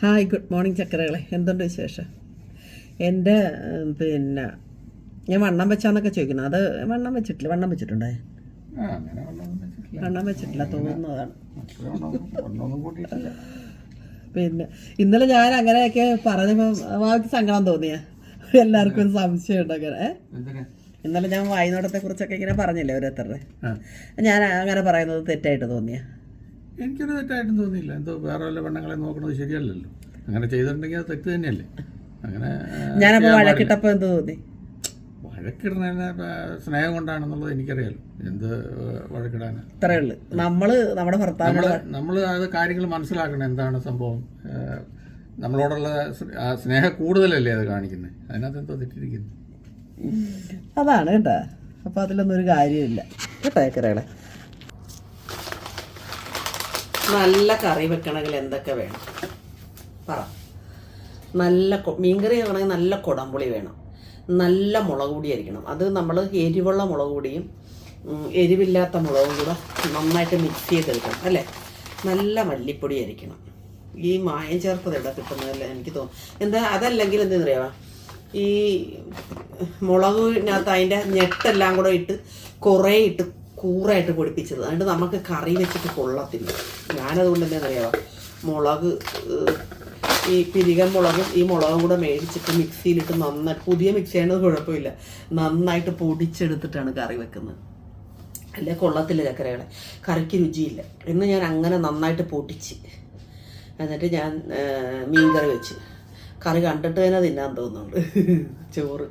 Hi good morning ചക്കരകളെ. എന്തുണ്ട് വിശേഷം? എന്റെ പിന്നെ ഞാൻ വണ്ണം വെച്ചാന്നൊക്കെ ചോദിക്കുന്നത് അത് വണ്ണം വെച്ചിട്ടില്ല. വണ്ണം വെച്ചിട്ടുണ്ടേ. വണ്ണം വെച്ചിട്ടില്ല. തോന്നുന്നതാണ് പിന്നെ ഇന്നലെ ഞാൻ അങ്ങനെയൊക്കെ പറഞ്ഞപ്പോൾ വാക്ക് സങ്കടം തോന്നിയ. എല്ലാവർക്കും ഒരു സംശയം ഉണ്ട് അങ്ങനെ. ഇന്നലെ ഞാൻ വായനോടത്തെ കുറിച്ചൊക്കെ ഇങ്ങനെ പറഞ്ഞില്ലേ ഓരോരുത്തരുടെ. ഞാൻ അങ്ങനെ പറയുന്നത് തെറ്റായിട്ട് തോന്നിയ. എനിക്കൊരു തെറ്റായിട്ടും തോന്നിയില്ല. എന്തോ വേറെ വല്ല പെണ്ണുങ്ങളെ നോക്കണത് ശരിയല്ലല്ലോ. അങ്ങനെ ചെയ്തിട്ടുണ്ടെങ്കിൽ അത് തെറ്റ് തന്നെയല്ലേ. അങ്ങനെ ഞാനപ്പോൾ വഴക്കിട്ടപ്പോൾ എന്ത് തോന്നി. വഴക്കിടുന്നതിന് ആ, സ്നേഹം കൊണ്ടാണെന്നുള്ളത് എനിക്കറിയാലോ. എന്ത് ഇത്രയേ ഉള്ളൂ. നമ്മൾ നമ്മുടെ നമ്മൾ അത് കാര്യങ്ങൾ മനസ്സിലാക്കണം എന്താണ് സംഭവം. നമ്മളോടുള്ള സ്നേഹ കൂടുതലല്ലേ അത് കാണിക്കുന്നത് അതിനകത്ത് എന്തോ തെറ്റിരിക്കുന്നു. അതാണ് കേട്ടോ. അപ്പൊ അതിലൊന്നും ഒരു കാര്യമില്ല കേട്ടോ ഏക്കരകളെ നല്ല കറി വെക്കണമെങ്കിൽ എന്തൊക്കെ വേണം? പറ. നല്ല മീൻ മീൻകറി ആണെങ്കിൽ നല്ല കുടംപുളി വേണം. നല്ല മുളക് പൊടി ആയിരിക്കണം. അത് നമ്മൾ എരിവുള്ള മുളക് പൊടിയും എരിവില്ലാത്ത മുളകും കൂടെ നന്നായിട്ട് മിക്സ് ചെയ്തെടുക്കണം അല്ലേ? നല്ല മല്ലിപ്പൊടി ആയിരിക്കണം. ഈ മായം ചേർത്തത് എവിടെ കിട്ടുന്നതല്ല എനിക്ക് തോന്നുന്നു. എന്താ അതല്ലെങ്കിൽ എന്താ അറിയാവാ ഈ മുളകിനകത്ത് അതിന്റെ ഞെട്ടെല്ലാം കൂടെ ഇട്ട് കുറേ ഇട്ട് കൂറായിട്ട് പൊടിപ്പിച്ചത്. അതുകൊണ്ട് നമുക്ക് കറി വെച്ചിട്ട് കൊള്ളത്തില്ല. ഞാനതുകൊണ്ട് തന്നെ അറിയാം മുളക് ഈ പിരികൻ മുളകും ഈ മുളകും കൂടെ മേടിച്ചിട്ട് മിക്സിയിലിട്ട് നന്നായിട്ട് പുതിയ മിക്സി ചെയ്യണത് കുഴപ്പമില്ല. നന്നായിട്ട് പൊടിച്ചെടുത്തിട്ടാണ് കറി വെക്കുന്നത്. അല്ലെ? കൊള്ളത്തില്ല ചക്കരകളെ. കറിക്ക് രുചിയില്ല. ഇന്ന് ഞാൻ അങ്ങനെ നന്നായിട്ട് പൊട്ടിച്ച് എന്നിട്ട് ഞാൻ മീൻ കറി വെച്ച്. കറി കണ്ടിട്ട് തന്നെ തിന്നാൻ തോന്നുന്നുണ്ട്. ചോറ്.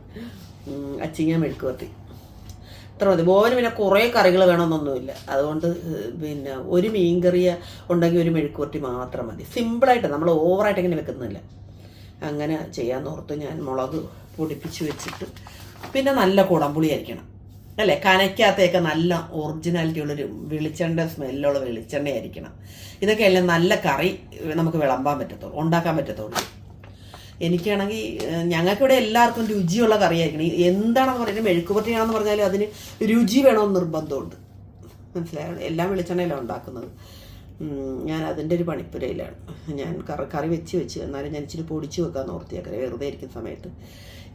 അച്ചിങ്ങാൻ അച്ചിങ്ങ മെഴുക്ക് ഇത്ര മതി ബോവന് പിന്നെ കുറേ കറികൾ വേണമെന്നൊന്നുമില്ല. അതുകൊണ്ട് പിന്നെ ഒരു മീൻ കറിയ ഉണ്ടെങ്കിൽ ഒരു മെഴുക്കുവരട്ടി മാത്രം മതി. സിമ്പിളായിട്ട് നമ്മൾ ഓവറായിട്ട് ഇങ്ങനെ വെക്കുന്നില്ല. അങ്ങനെ ചെയ്യാൻ ഓർത്ത് ഞാൻ മുളക് പൊടിപ്പിച്ച് വെച്ചിട്ട് പിന്നെ നല്ല കുടംപുളി ആയിരിക്കണം അല്ലേ? കനയ്ക്കകത്തൊക്കെ നല്ല ഒറിജിനാലിറ്റി ഉള്ളൊരു വെളിച്ചെണ്ണ സ്മെല്ലുള്ള വെളിച്ചെണ്ണ ആയിരിക്കണം ഇതൊക്കെയല്ലേ നല്ല കറി നമുക്ക് വിളമ്പാൻ പറ്റത്തുള്ളൂ ഉണ്ടാക്കാൻ പറ്റത്തുള്ളൂ. എനിക്കാണെങ്കിൽ ഞങ്ങൾക്ക് ഇവിടെ എല്ലാവർക്കും രുചിയുള്ള കറിയായിരിക്കണം. എന്താണെന്ന് പറയുന്നത് മെഴുക്കുപറ്റിയാണെന്ന് പറഞ്ഞാലും അതിന് രുചി വേണമെന്ന് നിർബന്ധമുണ്ട്. മനസ്സിലായോ? എല്ലാം വെളിച്ചെണ്ണയിലാണ് ഉണ്ടാക്കുന്നത്. ഞാൻ അതിന്റെ ഒരു പണിപ്പുരയിലാണ്. ഞാൻ കറി കറി വെച്ച് വെച്ച് എന്നാലും ഞാൻ ഇച്ചിരി പൊടിച്ച് വെക്കാൻ ഓർത്തിയാക്കറി വെറുതെ ഇരിക്കുന്ന സമയത്ത്.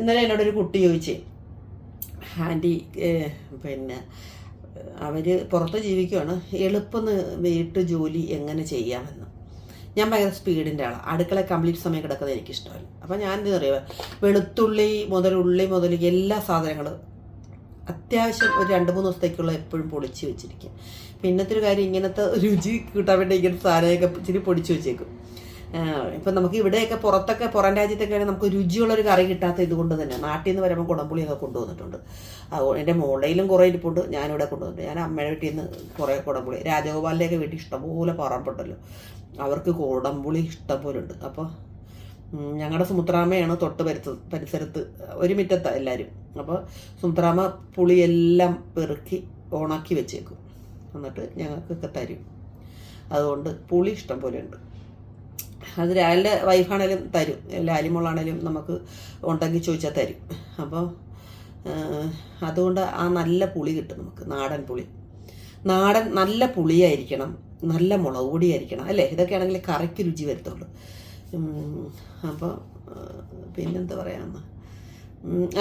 ഇന്നലെ എന്നോട് ഒരു കുട്ടി ചോദിച്ചേ ആന്റി പിന്നെ അവർ പുറത്ത് ജീവിക്കുവാണ്. എളുപ്പം വീട്ടു ജോലി എങ്ങനെ ചെയ്യാമെന്ന്? ഞാൻ ഭയങ്കര സ്പീഡിന്റെ ആളാണ് അടുക്കള കംപ്ലീറ്റ് സമയം കിടക്കുന്നത് എനിക്കിഷ്ടമല്ല. അപ്പം ഞാൻ എന്താ പറയുക വെളുത്തുള്ളി മുതൽ ഉള്ളി മുതൽ എല്ലാ സാധനങ്ങളും അത്യാവശ്യം ഒരു രണ്ട് മൂന്ന് ദിവസത്തേക്കുള്ള എപ്പോഴും പൊളിച്ച് വെച്ചിരിക്കും. പിന്നത്തെ ഒരു കാര്യം ഇങ്ങനത്തെ രുചി കിട്ടാൻ വേണ്ടി ഇങ്ങനത്തെ സാധനമൊക്കെ ഇച്ചിരി പൊടിച്ച് വെച്ചേക്കും. ഇപ്പം നമുക്ക് ഇവിടെയൊക്കെ പുറത്തൊക്കെ പുറം രാജ്യത്തൊക്കെ ആണെങ്കിൽ നമുക്ക് രുചിയുള്ളൊരു കറി കിട്ടാത്ത ഇതുകൊണ്ട് തന്നെ. നാട്ടിൽ നിന്ന് വരുമ്പോൾ കുടംപുളിയൊക്കെ കൊണ്ടുവന്നിട്ടുണ്ട്. എന്റെ മോളയിലും കുറേ ഇരിപ്പുണ്ട്. ഞാനിവിടെ കൊണ്ടുവന്നിട്ടുണ്ട്. ഞാൻ അമ്മയുടെ വീട്ടിൽ നിന്ന് കുറേ കുടംപുളി. രാജഗോപാലിന്റെയൊക്കെ വീട്ടിൽ ഇഷ്ടംപോലെ പറമ്പുണ്ടല്ലോ അവർക്ക് കോടംപുളി ഇഷ്ടം പോലെ ഉണ്ട് അപ്പോൾ ഞങ്ങളുടെ സുമുത്രാമ്മയാണ് തൊട്ട് പരിസ പരിസരത്ത് ഒരു മിറ്റത്താണ് എല്ലാവരും അപ്പോൾ സുമുത്രാമ്മ പുളിയെല്ലാം പെറുക്കി ഓണാക്കി വെച്ചേക്കും. എന്നിട്ട് ഞങ്ങൾക്കൊക്കെ തരും. അതുകൊണ്ട് പുളി ഇഷ്ടം പോലെ ഉണ്ട് അത് രാവിലെ വൈഫാണേലും തരും. ലാലിമോളാണേലും നമുക്ക് ഉണ്ടെങ്കിൽ ചോദിച്ചാൽ തരും. അപ്പോൾ അതുകൊണ്ട് ആ നല്ല പുളി കിട്ടും നമുക്ക് നാടൻ പുളി. നാടൻ നല്ല പുളിയായിരിക്കണം നല്ല മുളക് പൊടിയായിരിക്കണം അല്ലേ? ഇതൊക്കെയാണെങ്കിൽ കറിക്ക് രുചി വരത്തുള്ളൂ. അപ്പോൾ പിന്നെന്താ പറയാമെന്ന്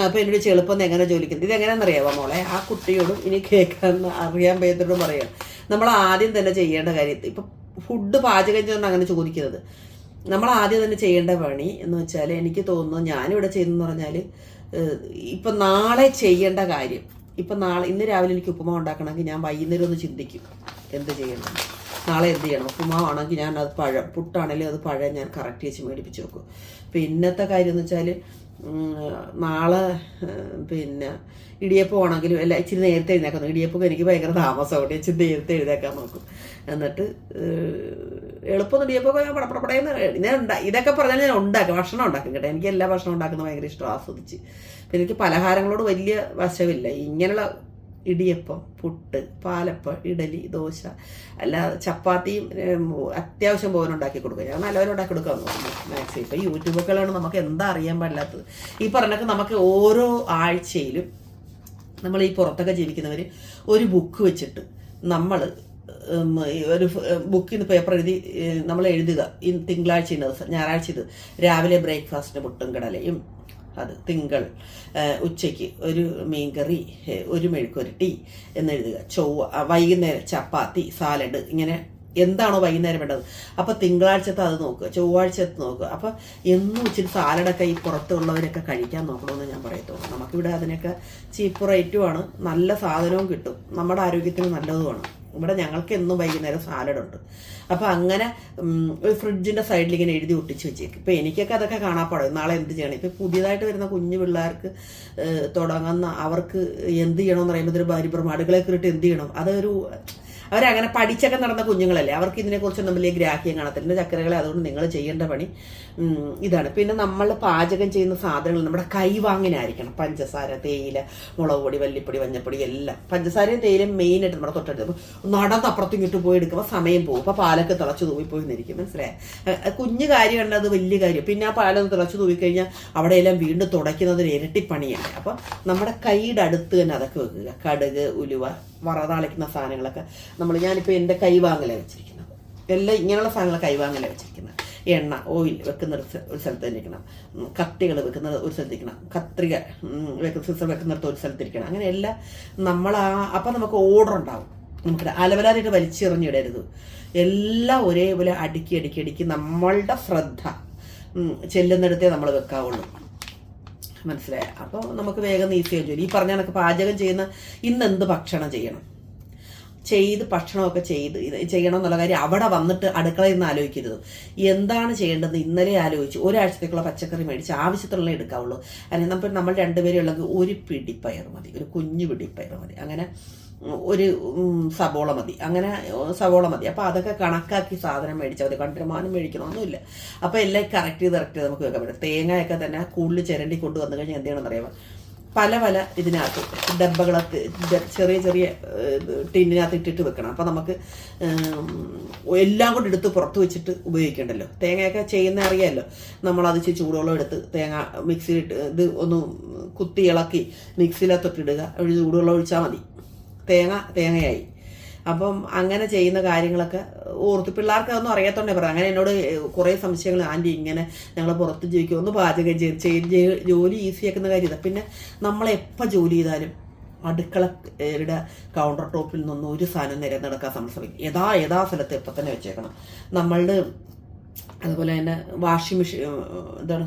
അപ്പോൾ എന്നോട് ചെളുപ്പം എങ്ങനെ ജോലിക്കുന്നത് ഇതെങ്ങനെയാണെന്നറിയാമോ മോളെ? ആ കുട്ടിയോടും ഇനി കേൾക്കാൻ അറിയാൻ പേരോടും പറയാം. നമ്മൾ ആദ്യം തന്നെ ചെയ്യേണ്ട കാര്യം ഇപ്പം ഫുഡ് പാചകം ചെയ്യുന്ന അങ്ങനെ ചോദിക്കുന്നത് നമ്മൾ ആദ്യം തന്നെ ചെയ്യേണ്ട പണി എന്ന് വെച്ചാൽ എനിക്ക് തോന്നുന്നു ഞാനിവിടെ ചെയ്യുന്നതെന്ന് പറഞ്ഞാൽ ഇപ്പം നാളെ ചെയ്യേണ്ട കാര്യം ഇപ്പം നാളെ ഇന്ന് രാവിലെ എനിക്ക് ഉപ്പുമാവ് ഉണ്ടാക്കണമെങ്കിൽ ഞാൻ വൈകുന്നേരം ഒന്ന് ചിന്തിക്കും. എന്ത് ചെയ്യണം? നാളെ എന്ത് ചെയ്യണം? ഉപ്പുമാവാണെങ്കിൽ ഞാൻ അത് പഴം പുട്ടാണെങ്കിലും അത് പഴം ഞാൻ കറക്റ്റ് വെച്ച് മേടിപ്പിച്ച് വെക്കും. പിന്നത്തെ കാര്യം എന്ന് വെച്ചാൽ നാളെ പിന്നെ ഇടിയപ്പം ആണെങ്കിലും അല്ല ഇച്ചിരി നേരത്തെ എഴുന്നേക്കുന്നു ഇടിയപ്പം എനിക്ക് ഭയങ്കര താമസമാണ് ഇച്ചിരി നേരത്തെ എഴുന്നേക്കാൻ നോക്കും. എന്നിട്ട് എളുപ്പം ഇടിയപ്പം ഞാൻ പടപ്പടപ്പടയെന്ന് ഞാൻ ഉണ്ടാ ഇതൊക്കെ പറഞ്ഞാൽ ഞാൻ ഉണ്ടാക്കും. ഭക്ഷണം ഉണ്ടാക്കും കേട്ടോ. എനിക്ക് എല്ലാ ഭക്ഷണം ഉണ്ടാക്കുന്നത് ഭയങ്കര ഇഷ്ടം ആസ്വദിച്ച്. പിന്നെ എനിക്ക് പലഹാരങ്ങളോട് വലിയ വശമില്ല. ഇങ്ങനെയുള്ള ഇടിയപ്പം പുട്ട് പാലപ്പം ഇഡലി ദോശ അല്ല ചപ്പാത്തിയും അത്യാവശ്യം പോലെ ഉണ്ടാക്കി കൊടുക്കുക ഞാൻ നല്ലവരും ഉണ്ടാക്കി കൊടുക്കാൻ നോക്കുന്നു. മാക്സിമം ഇപ്പം യൂട്യൂബൊക്കെയാണ് നമുക്ക് എന്താ അറിയാൻ പാടില്ലാത്തത്. ഈ പറഞ്ഞൊക്കെ നമുക്ക് ഓരോ ആഴ്ചയിലും നമ്മൾ ഈ പുറത്തൊക്കെ ജീവിക്കുന്നവർ ഒരു ബുക്ക് വെച്ചിട്ട് നമ്മൾ ഒരു ബുക്കിൽ നിന്ന് പേപ്പർ എഴുതി നമ്മൾ എഴുതുക ഈ തിങ്കളാഴ്ച ഇന്ന ദിവസം ഞായറാഴ്ച ഇത് രാവിലെ ബ്രേക്ക്ഫാസ്റ്റിന് പുട്ടും കടലയും അത് തിങ്കൾ ഉച്ചയ്ക്ക് ഒരു മീൻകറി ഒരു ടീ എന്നെഴുതുക. ചൊവ്വ വൈകുന്നേരം ചപ്പാത്തി സാലഡ് ഇങ്ങനെ എന്താണോ വൈകുന്നേരം വേണ്ടത്. അപ്പൊ തിങ്കളാഴ്ചത്തെ അത് നോക്കുക ചൊവ്വാഴ്ചത്തെ നോക്കുക. അപ്പൊ എന്നും ഇച്ചിരി സാലഡൊക്കെ ഈ പുറത്തുള്ളവരൊക്കെ കഴിക്കാൻ നോക്കണമെന്ന് ഞാൻ പറയത്തുള്ളൂ. നമുക്കിവിടെ അതിനൊക്കെ ചീപ്പ് റേറ്റുമാണ് നല്ല സാധനവും കിട്ടും. നമ്മുടെ ആരോഗ്യത്തിന് നല്ലതുമാണ്. ഇവിടെ ഞങ്ങൾക്ക് എന്നും വൈകുന്നേരം സാലഡ് ഉണ്ട് അപ്പൊ അങ്ങനെ ഒരു ഫ്രിഡ്ജിന്റെ സൈഡിൽ ഇങ്ങനെ എഴുതി ഒട്ടിച്ച് വെച്ചേക്കും. ഇപ്പൊ എനിക്കൊക്കെ അതൊക്കെ കാണാപ്പാടും നാളെ എന്ത് ചെയ്യണം? ഇപ്പൊ പുതിയതായിട്ട് വരുന്ന കുഞ്ഞു പിള്ളേർക്ക് തുടങ്ങുന്ന അവർക്ക് എന്ത് ചെയ്യണമെന്ന് പറയുമ്പോൾ ഒരു ഭാര്യ അടുക്കളയിൽ കയറിയിട്ട് എന്ത് ചെയ്യണം? അതൊരു അവരങ്ങനെ പഠിച്ചൊക്കെ നടന്ന കുഞ്ഞുങ്ങളല്ലേ? അവർക്ക് ഇതിനെക്കുറിച്ചൊന്നും വലിയ ഗ്രാഹ്യം കാണത്തില്ല. ചക്കരകളെ അതുകൊണ്ട് നിങ്ങൾ ചെയ്യേണ്ട പണി ഇതാണ്. പിന്നെ നമ്മൾ പാചകം ചെയ്യുന്ന സാധനങ്ങൾ നമ്മുടെ കൈവാങ്ങിനായിരിക്കണം. പഞ്ചസാര തേയില മുളക് പൊടി വല്ലിപ്പൊടി മഞ്ഞപ്പൊടി എല്ലാം. പഞ്ചസാരയും തേയിലയും മെയിനായിട്ട് നമ്മുടെ തൊട്ടടുത്ത്. അപ്പോൾ നടന്ന് അപ്പുറത്തും ഇങ്ങോട്ട് പോയി എടുക്കുമ്പോൾ സമയം പോകും. അപ്പോൾ പാലൊക്കെ തിളച്ച് തൂവി പോയി നിന്നിരിക്കും മനസ്സിലായേ കുഞ്ഞു കാര്യമാണ് അത് വലിയ കാര്യം. പിന്നെ ആ പാലൊന്ന് തിളച്ച് തൂവി കഴിഞ്ഞാൽ അവിടെയെല്ലാം വീണ്ടും തുടയ്ക്കുന്നതിന് ഇരട്ടിപ്പണിയാണ്. അപ്പം നമ്മുടെ കൈയുടെ അടുത്ത് തന്നെ അതൊക്കെ വെക്കുക. കടുക് ഉലുവ വറതാളിക്കുന്ന സാധനങ്ങളൊക്കെ. നമ്മൾ ഞാനിപ്പോൾ എന്റെ കൈവാങ്ങലാണ് വെച്ചിരിക്കുന്നത്. എല്ലാം ഇങ്ങനെയുള്ള സാധനങ്ങൾ കൈവാങ്ങലാണ് വെച്ചിരിക്കുന്നത്. എണ്ണ ഓയിൽ വെക്കുന്ന ഒരു സ്ഥലത്തിരിക്കണം കത്തികൾ വെക്കുന്നത് ഒരു സ്ഥലത്തിരിക്കണം കത്രിക വെക്കുന്ന വെക്കുന്നിടത്ത് ഒരു സ്ഥലത്തിരിക്കണം അങ്ങനെ എല്ലാം നമ്മൾ ആ അപ്പം നമുക്ക് ഓർഡർ ഉണ്ടാവും. നമുക്ക് അലവലാനായിട്ട് വലിച്ചെറിഞ്ഞിടരുത്. എല്ലാം ഒരേപോലെ അടുക്കി അടുക്കി അടുക്കി നമ്മളുടെ ശ്രദ്ധ ചെല്ലുന്നിടത്തേ നമ്മൾ വെക്കാവുള്ളൂ. മനസ്സിലായ? അപ്പോൾ നമുക്ക് വേഗം ഈസിയായി ജോലി. ഈ പറഞ്ഞ കണക്ക് പാചകം ചെയ്യുന്ന ഇന്ന് എന്ത് ഭക്ഷണം ചെയ്യണം? ചെയ്ത് ഭക്ഷണമൊക്കെ ചെയ്ത് ചെയ്യണം എന്നുള്ള കാര്യം അവിടെ വന്നിട്ട് അടുക്കളയിൽ നിന്ന് ആലോചിക്കരുത്. എന്താണ് ചെയ്യേണ്ടത് ഇന്നലെ ആലോചിച്ച് ഒരാഴ്ചത്തേക്കുള്ള പച്ചക്കറി മേടിച്ച് ആവശ്യത്തിനുള്ള എടുക്കാവുള്ളൂ. അല്ലെങ്കിൽ നമ്മൾ നമ്മൾ രണ്ടുപേരും ഉള്ളത് ഒരു പിടിപ്പയർ പയർ മതി ഒരു കുഞ്ഞു പിടിപ്പയർ പയർ മതി അങ്ങനെ ഒരു സവോള മതി അങ്ങനെ സവോള മതി. അപ്പോൾ അതൊക്കെ കണക്കാക്കി സാധനം മേടിച്ചാൽ മതി. കണ്ടുമാനം മേടിക്കണമൊന്നുമില്ല. അപ്പോൾ എല്ലാം കറക്റ്റ് ചെയ്ത് കറക്റ്റ് ചെയ്ത് നമുക്ക് വെക്കാൻ പറ്റും. തേങ്ങയൊക്കെ തന്നെ കൂടുതൽ ചിരണ്ടി കൊണ്ടുവന്നു കഴിഞ്ഞാൽ എന്ത് ചെയ്യണമെന്ന് അറിയാമോ പല പല ഇതിനകത്ത് ഡബ്ബകളൊക്കെ ചെറിയ ചെറിയ ടിന്നിനകത്ത് ഇട്ടിട്ട് വെക്കണം. അപ്പം നമുക്ക് എല്ലാം കൂടി എടുത്ത് പുറത്ത് വെച്ചിട്ട് ഉപയോഗിക്കേണ്ടല്ലോ. തേങ്ങയൊക്കെ ചെയ്യുന്ന അറിയാമല്ലോ നമ്മളത് ഇച്ചിരി ചൂടുവെള്ളം എടുത്ത് തേങ്ങ മിക്സിയിലിട്ട് ഇത് ഒന്ന് കുത്തി ഇളക്കി മിക്സിയിലകത്തൊട്ടിടുക. ഒരു ചൂടുവെള്ളം ഒഴിച്ചാൽ മതി. തേങ്ങ തേങ്ങയായി. അപ്പം അങ്ങനെ ചെയ്യുന്ന കാര്യങ്ങളൊക്കെ ഓർത്ത് പിള്ളേർക്ക് അതൊന്നും അറിയാത്തോണ്ടേ പറയാം അങ്ങനെ എന്നോട് കുറേ സംശയങ്ങൾ ആന്റി ഇങ്ങനെ ഞങ്ങൾ പുറത്ത് ജീവിക്കും ഒന്ന് പാചകം ചെയ്ത് ജോലി ഈസിയാക്കുന്ന കാര്യം ഇതാ. പിന്നെ നമ്മൾ എപ്പോൾ ജോലി ചെയ്താലും അടുക്കളയുടെ കൗണ്ടർ ടോപ്പിൽ നിന്നൊന്നും ഒരു സാധനം നിര നടക്കാൻ സംസാരിക്കും യഥാ യഥാ സ്ഥലത്ത് ഇപ്പം തന്നെ വെച്ചേക്കണം. നമ്മളുടെ അതുപോലെ തന്നെ വാഷിംഗ് മെഷീൻ എന്താണ്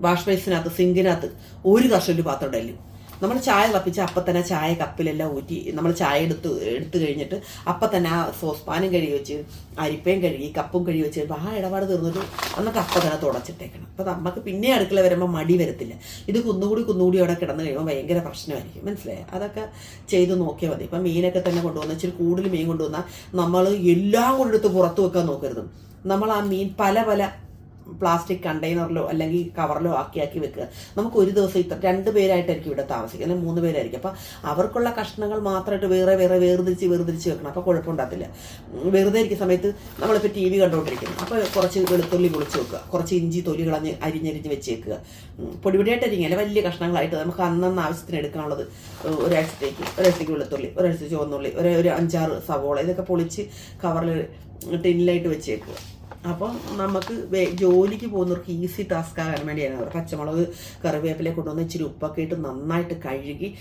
വാഷ് ബേസിനകത്ത് സിങ്കിനകത്ത് ഒരു കർഷകന്റെ പാത്രം ഇടലും നമ്മൾ ചായ തിളപ്പിച്ച് അപ്പം തന്നെ ചായ കപ്പിലെല്ലാം ഊറ്റി നമ്മൾ ചായ എടുത്ത് എടുത്തു കഴിഞ്ഞിട്ട് അപ്പം തന്നെ ആ സോസ് പാനും കഴുകി വെച്ച് അരിപ്പയും കഴുകി കപ്പും കഴുകി വെച്ച് ആ ഇടപാട് തീർന്നിട്ട് എന്നിട്ട് അപ്പം തന്നെ തുടച്ചിട്ടേക്കണം. അപ്പം നമുക്ക് പിന്നെ അടുക്കള വരുമ്പോൾ മടി വരത്തില്ല. ഇത് കുന്നുകൂടി കുന്നുകൂടി അവിടെ കിടന്നു കഴിയുമ്പോൾ ഭയങ്കര പ്രശ്നമായിരിക്കും. മനസ്സിലായി? അതൊക്കെ ചെയ്ത് നോക്കിയാൽ മതി. ഇപ്പം മീനൊക്കെ തന്നെ കൊണ്ടുവന്ന് ഇച്ചിരി കൂടുതൽ മീൻ കൊണ്ടുവന്നാൽ നമ്മൾ എല്ലാം കൊണ്ടെടുത്ത് പുറത്ത് വെക്കാൻ നോക്കരുത്. നമ്മൾ ആ മീൻ പല പല പ്ലാസ്റ്റിക് കണ്ടെയ്നറിലോ അല്ലെങ്കിൽ കവറിലോ ആക്കി ആക്കി വെക്കുക. നമുക്ക് ഒരു ദിവസം ഇത്ര രണ്ട് പേരായിട്ടായിരിക്കും ഇവിടെ താമസിക്കുക. അല്ലെങ്കിൽ മൂന്ന് പേരായിരിക്കും. അപ്പം അവർക്കുള്ള കഷ്ണങ്ങൾ മാത്രമായിട്ട് വേറെ വേറെ വേർതിരിച്ച് വേർതിരിച്ച് വെക്കണം. അപ്പോൾ കുഴപ്പമുണ്ടാകത്തില്ല. വെറുതെ ഇരിക്കുന്ന സമയത്ത് നമ്മളിപ്പോൾ ടി വി കണ്ടുകൊണ്ടിരിക്കുന്നു അപ്പോൾ കുറച്ച് വെളുത്തുള്ളി പൊളിച്ച് വെക്കുക. കുറച്ച് ഇഞ്ചി തൊലി കളഞ്ഞ് അരിഞ്ഞരിഞ്ഞ് വെച്ചേക്കുക. പൊടിപൊടിയായിട്ട് അരിഞ്ഞല്ല വലിയ കഷ്ണങ്ങളായിട്ട് നമുക്ക് അന്നന്ന് ആവശ്യത്തിന് എടുക്കാനുള്ളത് ഒരാഴ്ചത്തേക്ക് ഒരാഴ്ചത്തേക്ക് വെളുത്തുള്ളി ഒരാഴ്ച ചുവന്നുള്ളി ഒരു ഒരു അഞ്ചാറ് സവോള ഇതൊക്കെ പൊളിച്ച് കവറിൽ ടിന്നിലായിട്ട് വെച്ചേക്കുക. അപ്പം നമുക്ക് ജോലിക്ക് പോകുന്നവർക്ക് ഈസി ടാസ്ക് ആകാൻ വേണ്ടിയാണ്. അവർ പച്ചമുളക് കറിവേപ്പില കൊണ്ടുവന്ന് ഇച്ചിരി ഉപ്പൊക്കെ ഇട്ട് നന്നായിട്ട് കഴുകി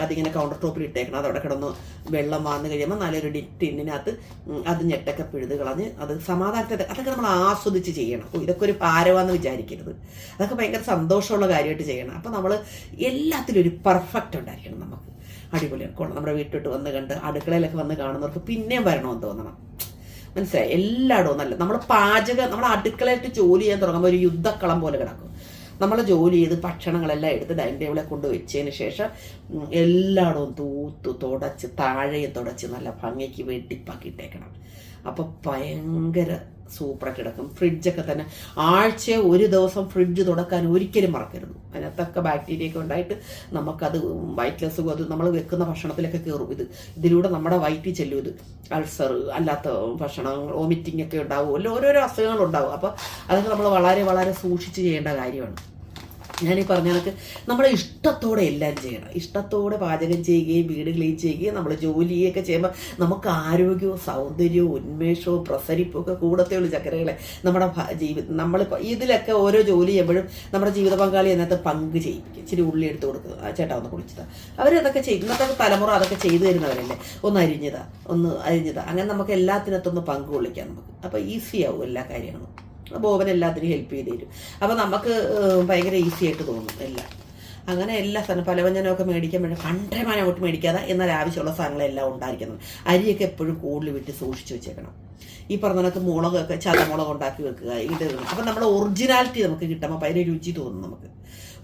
അതിങ്ങനെ കൗണ്ടർ ടോപ്പിൽ ഇട്ടേക്കണം. അതവിടെ കിടന്ന് വെള്ളം വാർന്നു കഴിയുമ്പോൾ നല്ലൊരു ടിന്നിനകത്ത് അത് ഞെട്ടൊക്കെ പിഴുത് കളഞ്ഞ് അത് സമാധാനത്തെ അതൊക്കെ നമ്മൾ ആസ്വദിച്ച് ചെയ്യണം. ഇതൊക്കെ ഒരു ഭാരമാന്ന് വിചാരിക്കരുത്. അതൊക്കെ ഭയങ്കര സന്തോഷമുള്ള കാര്യമായിട്ട് ചെയ്യണം. അപ്പം നമ്മൾ എല്ലാത്തിലും ഒരു പെർഫെക്റ്റ് ഉണ്ടായിരിക്കണം നമുക്ക്. അടിപൊളിയാണ്. നമ്മുടെ വീട്ടിലോട്ട് വന്ന് കണ്ട് അടുക്കളയിലൊക്കെ വന്ന് കാണുന്നവർക്ക് പിന്നെയും വരണമെന്ന് തോന്നണം. മനസ്സിലായി? എല്ലായിടവും നല്ല. നമ്മൾ പാചകം നമ്മൾ അടുക്കളയിട്ട് ജോലി ചെയ്യാൻ തുടങ്ങുമ്പോൾ ഒരു യുദ്ധക്കളം പോലെ കിടക്കും. നമ്മൾ ജോലി ചെയ്ത് ഭക്ഷണങ്ങളെല്ലാം എടുത്ത് ഡൈനിങ് ടേബിളിൽ കൊണ്ട് വെച്ചതിന് ശേഷം എല്ലായിടവും തൂത്ത് തുടച്ച് താഴെ തുടച്ച് നല്ല ഭംഗിക്ക് വെട്ടിപ്പാക്കിയിട്ടേക്കണം. അപ്പോൾ ഭയങ്കര സൂപ്പറായിട്ട് കിടക്കും. ഫ്രിഡ്ജൊക്കെ തന്നെ ആഴ്ച ഒരു ദിവസം ഫ്രിഡ്ജ് തുടക്കാൻ ഒരിക്കലും മറക്കരുത്. അതിനകത്തൊക്കെ ബാക്ടീരിയ ഒക്കെ ഉണ്ടായിട്ട് നമുക്കത് വയറ്റിലെ സുഖം അത് നമ്മൾ വെക്കുന്ന ഭക്ഷണത്തിലൊക്കെ കയറും. ഇത് ഇതിലൂടെ നമ്മുടെ വയറ്റിൽ ചെല്ലും ഇത്. അൾസർ അല്ലാത്ത ഭക്ഷണം വോമിറ്റിംഗ് ഒക്കെ ഉണ്ടാവും അല്ല ഓരോരോ അസുഖങ്ങളുണ്ടാവും. അപ്പോൾ അതൊക്കെ നമ്മൾ വളരെ വളരെ സൂക്ഷിച്ച് ചെയ്യേണ്ട കാര്യമാണ്. ഞാനീ പറഞ്ഞ കണക്ക് നമ്മളെ ഇഷ്ടത്തോടെ എല്ലാം ചെയ്യണം. ഇഷ്ടത്തോടെ പാചകം ചെയ്യുകയും വീട് ക്ലീൻ ചെയ്യുകയും നമ്മൾ ജോലിയൊക്കെ ചെയ്യുമ്പോൾ നമുക്ക് ആരോഗ്യവും സൗന്ദര്യവും ഉന്മേഷവും പ്രസരിപ്പും ഒക്കെ കൂടത്തേ ഉള്ളൂ ചക്കരകളെ. നമ്മുടെ ജീവിതം നമ്മളിപ്പോൾ ഇതിലൊക്കെ ഓരോ ജോലി ചെയ്യുമ്പോഴും നമ്മുടെ ജീവിത പങ്കാളി അതിനകത്ത് പങ്ക് ചെയ്യിപ്പിക്കും. ഇച്ചിരി ഉള്ളി എടുത്ത് കൊടുക്കുക ആ ചേട്ടാ ഒന്ന് കുളിച്ചതാ. അവരതൊക്കെ ചെയ്യും. ഇന്നത്തെ തലമുറ അതൊക്കെ ചെയ്തു തരുന്നവരല്ലേ? ഒന്ന് അരിഞ്ഞതാ ഒന്ന് അരിഞ്ഞതാ. അങ്ങനെ നമുക്ക് എല്ലാത്തിനകത്തൊന്ന് പങ്ക് കൊള്ളിക്കാം നമുക്ക്. അപ്പോൾ ഈസി ആവും എല്ലാ കാര്യങ്ങളും. ബോബൻ എല്ലാത്തിനും ഹെൽപ്പ് ചെയ്ത് തരും അപ്പോൾ നമുക്ക് ഭയങ്കര ഈസി ആയിട്ട് തോന്നും എല്ലാം. അങ്ങനെ എല്ലാ സാധനം പലവ്യഞ്ജനമൊക്കെ മേടിക്കാൻ വേണ്ടി മാനം അങ്ങോട്ട് മേടിക്കാതെ എന്നാൽ ആവശ്യമുള്ള സാധനങ്ങളെല്ലാം ഉണ്ടായിരിക്കണം. അരിയൊക്കെ എപ്പോഴും കൂടുതൽ വിട്ട് സൂക്ഷിച്ചു വെച്ചേക്കണം. ഈ പറഞ്ഞ കണക്ക് മുളകൊക്കെ ചതമുളക് ഉണ്ടാക്കി വെക്കുക ഇത് അപ്പം നമ്മുടെ ഒറിജിനാലിറ്റി നമുക്ക് കിട്ടുമ്പോൾ അതിന് രുചി തോന്നും നമുക്ക്.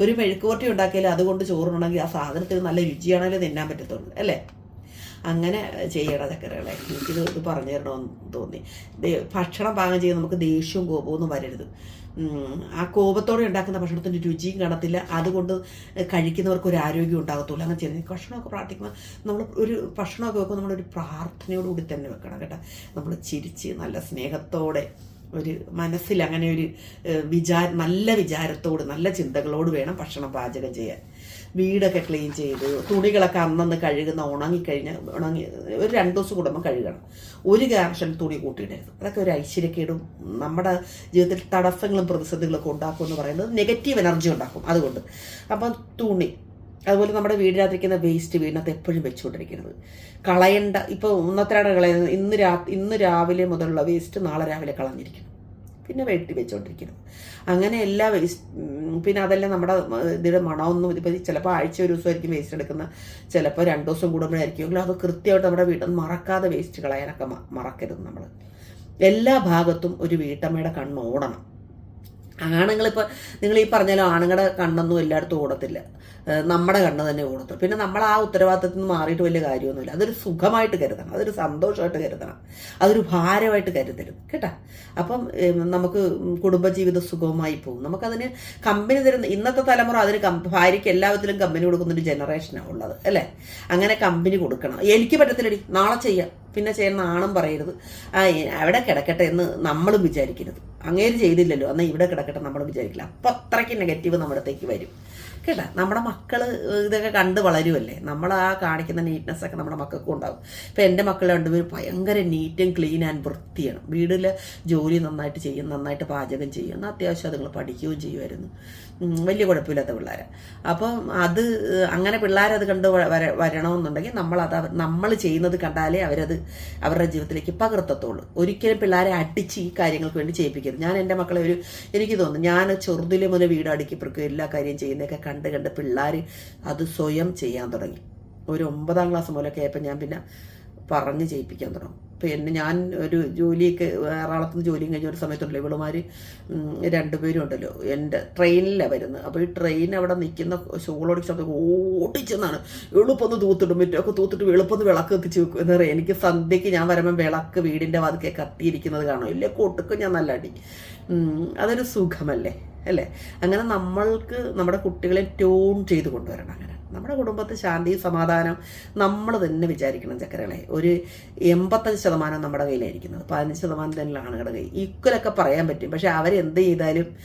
ഒരു മെഴുക്കുവരട്ടി ഉണ്ടാക്കിയാൽ അതുകൊണ്ട് ചോറുണ്ടെങ്കിൽ ആ സാധനത്തിന് നല്ല രുചിയാണെങ്കിലും തിന്നാൻ പറ്റത്തുള്ളൂ അല്ലേ? അങ്ങനെ ചെയ്യണ ചക്കരകളെ എനിക്കിത് ഇത് പറഞ്ഞു തരണമെന്ന് തോന്നി. ഭക്ഷണം പാകം ചെയ്യുന്ന നമുക്ക് ദേഷ്യവും കോപവും ഒന്നും വരരുത്. ആ കോപത്തോടെ ഉണ്ടാക്കുന്ന ഭക്ഷണത്തിന്റെ രുചിയും കാണത്തില്ല. അതുകൊണ്ട് കഴിക്കുന്നവർക്ക് ഒരു ആരോഗ്യം ഉണ്ടാകത്തുള്ളൂ. അങ്ങനെ ചെയ്യുന്നത് ഭക്ഷണമൊക്കെ പ്രാർത്ഥിക്കുമ്പോൾ നമ്മൾ ഒരു ഭക്ഷണമൊക്കെ വെക്കുമ്പോൾ നമ്മളൊരു പ്രാർത്ഥനയോടുകൂടി തന്നെ വെക്കണം കേട്ടോ. നമ്മൾ ചിരിച്ച് നല്ല സ്നേഹത്തോടെ ഒരു മനസ്സിൽ അങ്ങനെ ഒരു വിചാ നല്ല വിചാരത്തോട് നല്ല ചിന്തകളോട് വേണം ഭക്ഷണം പാചകം ചെയ്യാൻ. വീടൊക്കെ ക്ലീൻ ചെയ്ത് തുണികളൊക്കെ അന്നന്ന് കഴുകുന്ന ഉണങ്ങിക്കഴിഞ്ഞ് ഉണങ്ങി ഒരു രണ്ട് ദിവസം കൂടുമ്പോൾ കഴുകണം. ഒരു കാർഷൻ തുണി കൂട്ടിയിടരുത്. അതൊക്കെ ഒരു ഐശ്വര്യക്കേടും നമ്മുടെ ജീവിതത്തിൽ തടസ്സങ്ങളും പ്രതിസന്ധികളൊക്കെ ഉണ്ടാക്കും എന്ന് പറയുന്നത് നെഗറ്റീവ് എനർജി ഉണ്ടാക്കും അതുകൊണ്ട്. അപ്പം തുണി അതുപോലെ നമ്മുടെ വീടിനകത്തിരിക്കുന്ന വേസ്റ്റ് വീടിനകത്ത് എപ്പോഴും വെച്ചുകൊണ്ടിരിക്കുന്നത്. കളയേണ്ട ഇപ്പോൾ ഇന്നത്തെയാണ് കളയുന്നത്. ഇന്ന് രാ ഇന്ന് രാവിലെ മുതലുള്ള വേസ്റ്റ് നാളെ രാവിലെ കളഞ്ഞിരിക്കണം പിന്നെ വെട്ടി വെച്ചുകൊണ്ടിരിക്കണം അങ്ങനെ എല്ലാ വേസ്റ്റ് പിന്നെ അതെല്ലാം നമ്മുടെ ഇതിന്റെ മണമൊന്നും ഇതിപ്പോൾ ചിലപ്പോൾ ആഴ്ച ഒരു ദിവസമായിരിക്കും വേസ്റ്റ് എടുക്കുന്ന. ചിലപ്പോൾ രണ്ട് ദിവസം കൂടുമ്പോഴായിരിക്കും അത് കൃത്യമായിട്ട് നമ്മുടെ വീട്ടിൽ മറക്കാതെ വേസ്റ്റ് കളയാനൊക്കെ മറക്കരുത് നമ്മൾ എല്ലാ ഭാഗത്തും ഒരു വീട്ടമ്മയുടെ കണ്ണ് ഓടണം. ആണുങ്ങളിപ്പോൾ നിങ്ങൾ ഈ പറഞ്ഞാലും ആണുങ്ങളുടെ കണ്ണൊന്നും എല്ലായിടത്തും ഓടത്തില്ല. നമ്മുടെ കണ്ണ് തന്നെ കൊടുത്തു പിന്നെ നമ്മൾ ആ ഉത്തരവാദിത്തത്തിൽ നിന്ന് മാറിയിട്ട് വലിയ കാര്യമൊന്നുമില്ല. അതൊരു സുഖമായിട്ട് കരുതണം. അതൊരു സന്തോഷമായിട്ട് കരുതണം. അതൊരു ഭാരമായിട്ട് കരുതരുത്. കേട്ടാ? അപ്പം നമുക്ക് കുടുംബജീവിത സുഖമായി പോകും. നമുക്കതിന് കമ്പനി തരുന്ന ഇന്നത്തെ തലമുറ അതിന് ഭാര്യയ്ക്ക് എല്ലാവിധത്തിലും കമ്പനി കൊടുക്കുന്ന ഒരു ജനറേഷനാണ് ഉള്ളത്. അല്ലേ? അങ്ങനെ കമ്പനി കൊടുക്കണം. എനിക്ക് പറ്റത്തില്ലടി. നാളെ ചെയ്യാം. പിന്നെ ചെയ്യുന്ന ആണും പറയരുത്. അവിടെ കിടക്കട്ടെ എന്ന് നമ്മളും വിചാരിക്കരുത്. അങ്ങേര് ചെയ്തില്ലല്ലോ. എന്നാൽ ഇവിടെ കിടക്കട്ടെ നമ്മളും വിചാരിക്കില്ല. അപ്പം അത്രയ്ക്ക് നെഗറ്റീവ് നമ്മുടെ അടുത്തേക്ക് വരും. കേട്ടാ നമ്മുടെ മക്കൾ ഇതൊക്കെ കണ്ട് വളരുമല്ലേ നമ്മൾ ആ കാണിക്കുന്ന നീറ്റ്നെസ് ഒക്കെ നമ്മുടെ മക്കൾക്കും ഉണ്ടാവും. ഇപ്പം എന്റെ മക്കൾ രണ്ടുപേരും ഭയങ്കര നീറ്റും ക്ലീൻ ആൻഡ് വൃത്തിയാണ്. വീട്ടിൽ ജോലി നന്നായിട്ട് ചെയ്യും നന്നായിട്ട് പാചകം ചെയ്യും. അത്യാവശ്യം അതുങ്ങൾ പഠിക്കുകയും ചെയ്യുമായിരുന്നു. വലിയ കുഴപ്പമില്ലാത്ത പിള്ളേരെ. അപ്പം അത് അങ്ങനെ പിള്ളേരത് കണ്ട് വര വരണമെന്നുണ്ടെങ്കിൽ നമ്മളത് നമ്മൾ ചെയ്യുന്നത് കണ്ടാലേ അവരത് അവരുടെ ജീവിതത്തിലേക്ക് പകർത്തത്തുള്ളൂ. ഒരിക്കലും പിള്ളേരെ അടിച്ച് ഈ കാര്യങ്ങൾക്ക് വേണ്ടി ചെയ്യിപ്പിക്കരുത്. ഞാൻ എന്റെ മക്കളെ ഒരു എനിക്ക് തോന്നുന്നു ഞാൻ ചെറുതിലെ മുതൽ വീട് അടുക്കി എല്ലാ കാര്യം ചെയ്യുന്നതൊക്കെ കണ്ട് കണ്ട് പിള്ളേർ അത് സ്വയം ചെയ്യാൻ തുടങ്ങി. ഒരു ഒമ്പതാം ക്ലാസ് മുതലൊക്കെ ആയപ്പോൾ ഞാൻ പിന്നെ പറഞ്ഞ് ചെയ്യിപ്പിക്കാൻ തുടങ്ങും. ഇപ്പം എന്നെ ഞാൻ ഒരു ജോലിയൊക്കെ എറണാകുളത്ത് ജോലിയും കഴിഞ്ഞ ഒരു സമയത്തുണ്ടല്ലോ ഇവളുമാർ രണ്ടുപേരും ഉണ്ടല്ലോ എന്റെ ട്രെയിനിലാണ് വരുന്നത്. അപ്പോൾ ഈ ട്രെയിൻ അവിടെ നിൽക്കുന്ന ഷോളോട് ശബ്ദം ഓടിച്ചെന്നാണ്. എളുപ്പൊന്ന് തൂത്തിടും മറ്റൊക്കെ തൂത്തിട്ട് എളുപ്പൊന്ന് വിളക്ക് എത്തിച്ച് വെക്കും എന്ന് പറയാം. എനിക്ക് സന്ധ്യയ്ക്ക് ഞാൻ വരുമ്പോൾ വിളക്ക് വീടിന്റെ വാതിക്കെ കത്തിയിരിക്കുന്നത് കാണും. ഇല്ലേ കൊട്ടുക്കും ഞാൻ നല്ല അടി. അതൊരു സുഖമല്ലേ? അല്ലേ? അങ്ങനെ നമ്മൾക്ക് നമ്മുടെ കുട്ടികളെ ട്യൂൺ ചെയ്ത് കൊണ്ടുവരണം അങ്ങനെ. നമ്മുടെ കുടുംബത്തിൽ ശാന്തി സമാധാനം നമ്മൾ തന്നെ വിചാരിക്കണം ചക്കരകളെ. ഒരു എൺപത്തഞ്ച് ശതമാനം നമ്മുടെ കയ്യിലായിരിക്കുന്നത്. പതിനഞ്ച് ശതമാനം തന്നെ ആണുങ്ങളുടെ കയ്യിൽ. ഈക്വലൊക്കെ പറയാൻ പറ്റും. പക്ഷെ അവരെന്ത് ചെയ്താലും